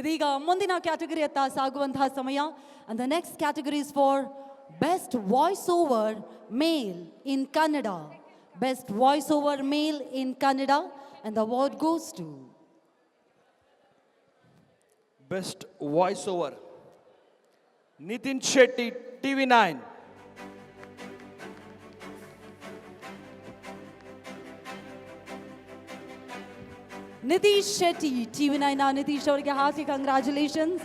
ಇದೀಗ ಮುಂದಿನ ಕ್ಯಾಟಗರಿ ಅತ್ತ ಸಾಗುವಂತಹ ಸಮಯ. And the next category is for best voice over male in Kannada best voice over male in Kannada and the award goes to best voice over Nitin Shetty TV nine Nitish Shetty TV nine Nitish ಅವರಿಗೆ hearty congratulations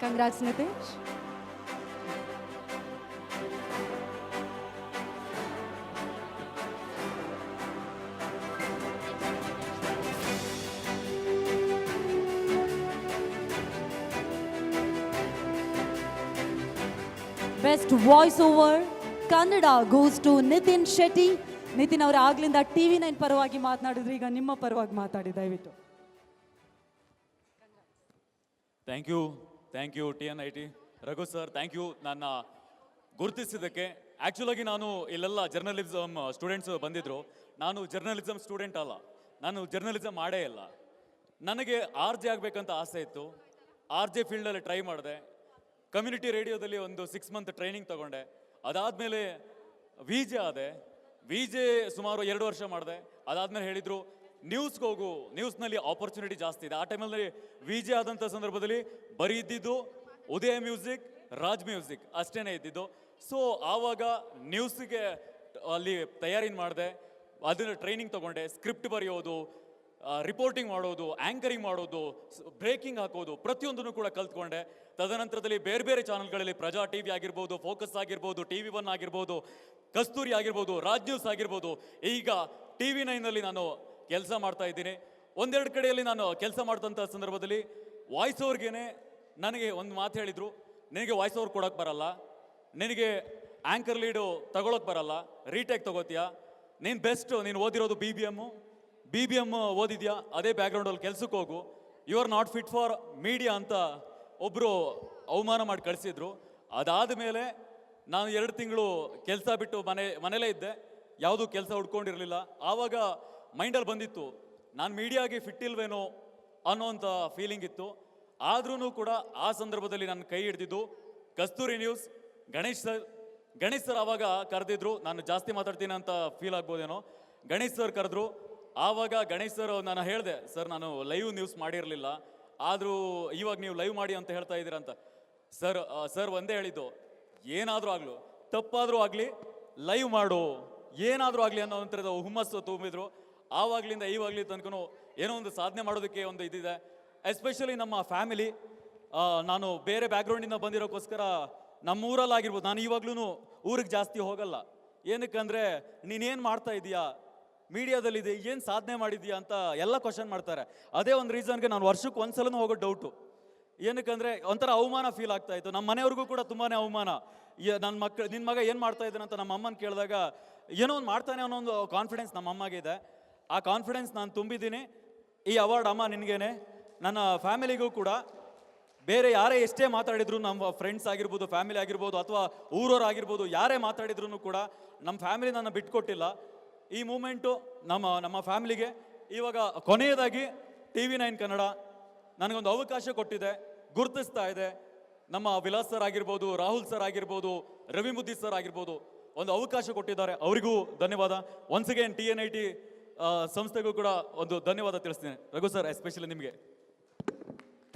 congrats Nitish best voice over Kannada goes to Nitin Shetty Nitin ಅವರು ಆಗ್ಲಿಂದ TV nine ಪರವಾಗಿ ಮಾತನಾಡಿದ್ರು, ಈಗ ನಿಮ್ಮ ಪರವಾಗಿ ಮಾತಾಡಿ, ದಯವಿಟ್ಟು. Thank you thank you T N I T Raghu sir thank you ನನ್ನ ಗುರುತಿಸಿದ್ದಕ್ಕೆ ಆ್ಯಕ್ಚುಲಾಗಿ ನಾನು ಇಲ್ಲೆಲ್ಲ ಜರ್ನಲಿಸಮ್ ಸ್ಟೂಡೆಂಟ್ಸ್ ಬಂದಿದ್ರು. ನಾನು ಜರ್ನಲಿಸಮ್ ಸ್ಟೂಡೆಂಟ್ ಅಲ್ಲ. ನಾನು ಜರ್ನಲಿಸಮ್ ಮಾಡೇ ಇಲ್ಲ. ನನಗೆ ಆರ್ ಜೆ ಆಗಬೇಕಂತ ಆಸೆ ಇತ್ತು. ಆರ್ ಜೆ ಫೀಲ್ಡಲ್ಲಿ ಟ್ರೈ ಮಾಡಿದೆ. ಕಮ್ಯುನಿಟಿ ರೇಡಿಯೋದಲ್ಲಿ ಒಂದು ಸಿಕ್ಸ್ ಮಂತ್ ಟ್ರೈನಿಂಗ್ ತಗೊಂಡೆ. ಅದಾದಮೇಲೆ ವಿ ಜೆ ಆದೆ. ವಿ ಜೆ ಸುಮಾರು ಎರಡು ವರ್ಷ ಮಾಡಿದೆ. ಅದಾದ್ಮೇಲೆ ಹೇಳಿದ್ರು ನ್ಯೂಸ್ಗೆ ಹೋಗು. ನ್ಯೂಸ್ನಲ್ಲಿ ಆಪರ್ಚುನಿಟಿ ಜಾಸ್ತಿ ಇದೆ. ಆ ಟೈಮಲ್ಲಿ ವಿ ಜೆ ಆದಂಥ ಸಂದರ್ಭದಲ್ಲಿ ಬರೀ ಇದ್ದಿದ್ದು ಉದಯ ಮ್ಯೂಸಿಕ್, ರಾಜ್ ಮ್ಯೂಸಿಕ್ ಅಷ್ಟೇನೆ ಇದ್ದಿದ್ದು. ಸೊ ಆವಾಗ ನ್ಯೂಸ್ಗೆ ಅಲ್ಲಿ ತಯಾರಿ ಮಾಡಿದೆ. ಅದನ್ನ ಟ್ರೈನಿಂಗ್ ತಗೊಂಡೆ ಸ್ಕ್ರಿಪ್ಟ್ ಬರೆಯೋದು ರಿಪೋರ್ಟಿಂಗ್ ಮಾಡೋದು ಆ್ಯಂಕರಿಂಗ್ ಮಾಡೋದು ಬ್ರೇಕಿಂಗ್ ಹಾಕೋದು, ಪ್ರತಿಯೊಂದನ್ನು ಕೂಡ ಕಲ್ತ್ಕೊಂಡೆ. ತದನಂತರದಲ್ಲಿ ಬೇರೆ ಬೇರೆ ಚಾನಲ್ಗಳಲ್ಲಿ ಪ್ರಜಾ ಟಿ ವಿ ಆಗಿರ್ಬೋದು ಫೋಕಸ್ ಆಗಿರ್ಬೋದು ಟಿ ವಿ ಒನ್ ಆಗಿರ್ಬೋದು, ಕಸ್ತೂರಿ ಆಗಿರ್ಬೋದು ರಾಜ್ ನ್ಯೂಸ್ ಆಗಿರ್ಬೋದು. ಈಗ ಟಿ ವಿ ನೈನಲ್ಲಿ ನಾನು ಕೆಲಸ ಮಾಡ್ತಾ ಇದ್ದೀನಿ. ಒಂದೆರಡು ಕಡೆಯಲ್ಲಿ ನಾನು ಕೆಲಸ ಮಾಡ್ತಂಥ ಸಂದರ್ಭದಲ್ಲಿ ವಾಯ್ಸ್ ಓವರ್ಗೇನೆ ನನಗೆ ಒಂದು ಮಾತು ಹೇಳಿದರು. ನಿನಗೆ ವಾಯ್ಸ್ ಓವರ್ ಕೊಡೋಕ್ಕೆ ಬರಲ್ಲ. ನಿನಗೆ ಆ್ಯಂಕರ್ ಲೀಡು ತಗೊಳಕ್ಕೆ ಬರಲ್ಲ. ರೀಟೇಕ್ ತಗೋತೀಯ? ನೀನು ಬೆಸ್ಟು ನೀನು ಓದಿರೋದು B B M B B M ಓದಿದ್ಯಾ? ಅದೇ ಬ್ಯಾಕ್ಗ್ರೌಂಡಲ್ಲಿ ಕೆಲಸಕ್ಕೆ ಹೋಗು. You are not fit for media ಅಂತ ಒಬ್ಬರು ಅವಮಾನ ಮಾಡಿ ಕಳಿಸಿದ್ರು. ಅದಾದ ಮೇಲೆ ನಾನು ಎರಡು ತಿಂಗಳು ಕೆಲಸ ಬಿಟ್ಟು ಮನೆ ಮನೇಲೇ ಇದ್ದೆ. ಯಾವುದೂ ಕೆಲಸ ಹುಡ್ಕೊಂಡಿರಲಿಲ್ಲ. ಆವಾಗ ಮೈಂಡಲ್ಲಿ ಬಂದಿತ್ತು, ನಾನು ಮೀಡಿಯಾಗೆ ಫಿಟ್ ಇಲ್ವೇನೋ ಅನ್ನೋಂಥ ಫೀಲಿಂಗ್ ಇತ್ತು. ಆದ್ರೂ ಕೂಡ ಆ ಸಂದರ್ಭದಲ್ಲಿ ನನ್ನ ಕೈ ಹಿಡಿದಿದ್ದು Kasthuri news Ganesh sir Ganesh sir ಆವಾಗ ಕರೆದಿದ್ರು. ನಾನು ಜಾಸ್ತಿ ಮಾತಾಡ್ತೀನಿ ಅಂತ ಫೀಲ್ ಆಗ್ಬೋದೇನೋ. ಗಣೇಶ್ ಸರ್ ಕರೆದ್ರು. ಆವಾಗ ಗಣೇಶ್ ಸರ್, ನಾನು ಹೇಳಿದೆ, ಸರ್, ನಾನು ಲೈವ್ ನ್ಯೂಸ್ ಮಾಡಿರಲಿಲ್ಲ, ಆದರೂ ಇವಾಗ ನೀವು ಲೈವ್ ಮಾಡಿ ಅಂತ ಹೇಳ್ತಾ ಇದ್ದೀರಾ ಅಂತ. ಸರ್ ಸರ್ ಒಂದೇ ಹೇಳಿದ್ದು, ಏನಾದರೂ ಆಗಲು, ತಪ್ಪಾದರೂ ಆಗಲಿ ಲೈವ್ ಮಾಡು, ಏನಾದರೂ ಆಗಲಿ ಅನ್ನೋ ಒಂಥರದ ಹುಮ್ಮಸ್ಸು ತುಂಬಿದ್ರು. ಆವಾಗಲಿಂದ ಈವಾಗಲಿ ತನಕ ಏನೋ ಒಂದು ಸಾಧನೆ ಮಾಡೋದಕ್ಕೆ ಒಂದು ಇದಿದೆ. ಎಸ್ಪೆಷಲಿ ನಮ್ಮ ಫ್ಯಾಮಿಲಿ ನಾನು ಬೇರೆ ಬ್ಯಾಕ್ಗ್ರೌಂಡಿಂದ ಬಂದಿರೋಕ್ಕೋಸ್ಕರ ನಮ್ಮ ಊರಲ್ಲಾಗಿರ್ಬೋದು ನಾನು ಇವಾಗ್ಲೂ ಊರಿಗೆ ಜಾಸ್ತಿ ಹೋಗಲ್ಲ. ಏನಕ್ಕಂದರೆ, ನೀನೇನು ಮಾಡ್ತಾ ಇದೀಯಾ? ಮೀಡಿಯಾದಲ್ಲಿದೆ, ಏನು ಸಾಧನೆ ಮಾಡಿದ್ಯಾ ಅಂತ ಎಲ್ಲ ಕ್ವಶನ್ ಮಾಡ್ತಾರೆ. ಅದೇ ಒಂದು ರೀಸನ್ಗೆ ನಾನು ವರ್ಷಕ್ಕೆ ಒಂದ್ಸಲನೂ ಹೋಗೋ ಡೌಟು ಏನಕ್ಕಂದ್ರೆ ಒಂಥರ ಅವಮಾನ ಫೀಲ್ ಆಗ್ತಾ ಇತ್ತು. ನಮ್ಮ ಮನೆಯವ್ರಿಗೂ ಕೂಡ ತುಂಬಾ ಅವಮಾನ. ನನ್ನ ಮಕ್ಕಳು ನಿನ್ನ ಮಗ ಏನು ಮಾಡ್ತಾ ಇದ್ದಾನೆ ಅಂತ ನಮ್ಮ ಅಮ್ಮನ ಕೇಳಿದಾಗ, ಏನೋ ಒಂದು ಮಾಡ್ತಾನೆ ಅನ್ನೋ ಒಂದು ಕಾನ್ಫಿಡೆನ್ಸ್ ನಮ್ಮ ಅಮ್ಮಗೆ ಇದೆ. ಆ ಕಾನ್ಫಿಡೆನ್ಸ್ ನಾನು ತುಂಬಿದ್ದೀನಿ. ಈ ಅವಾರ್ಡ್ ಅಮ್ಮ ನಿನಗೇನೆ. ನನ್ನ ಫ್ಯಾಮಿಲಿಗೂ ಕೂಡ. ಬೇರೆ ಯಾರೇ ಎಷ್ಟೇ ಮಾತಾಡಿದ್ರು ನಮ್ಮ ಫ್ರೆಂಡ್ಸ್ ಆಗಿರ್ಬೋದು ಫ್ಯಾಮಿಲಿ ಆಗಿರ್ಬೋದು, ಅಥವಾ ಊರವ್ರು ಆಗಿರ್ಬೋದು, ಯಾರೇ ಮಾತಾಡಿದ್ರು ಕೂಡ ನಮ್ಮ ಫ್ಯಾಮಿಲಿ ನನ್ನ ಬಿಟ್ಕೊಟ್ಟಿಲ್ಲ. ಈ ಮೂಮೆಂಟು ನಮ್ಮ ನಮ್ಮ ಫ್ಯಾಮಿಲಿಗೆ. ಇವಾಗ ಕೊನೆಯದಾಗಿ ಟಿ ವಿ ನೈನ್ ಕನ್ನಡ ನನಗೊಂದು ಅವಕಾಶ ಕೊಟ್ಟಿದೆ, ಗುರುತಿಸ್ತಾ ಇದೆ. ನಮ್ಮ ವಿಲಾಸ್ ಸರ್ ಆಗಿರ್ಬೋದು, ರಾಹುಲ್ ಸರ್ ಆಗಿರ್ಬೋದು ರವಿ ಮುದ್ದಿ ಸರ್ ಆಗಿರ್ಬೋದು, ಒಂದು ಅವಕಾಶ ಕೊಟ್ಟಿದ್ದಾರೆ. ಅವರಿಗೂ ಧನ್ಯವಾದ. Once again T N I T ಸಂಸ್ಥೆಗೂ ಕೂಡ ಒಂದು ಧನ್ಯವಾದ ತಿಳಿಸ್ತೀನಿ. ರಘು ಸರ್ ಎಸ್ಪೆಷಲಿ ನಿಮಗೆ.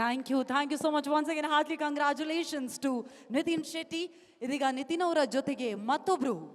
Thank you thank you so much once again heartly congratulations to Nitin Shetty ಇದೀಗ ನಿತಿನ್ ಅವರ ಜೊತೆಗೆ ಮತ್ತೊಬ್ರು.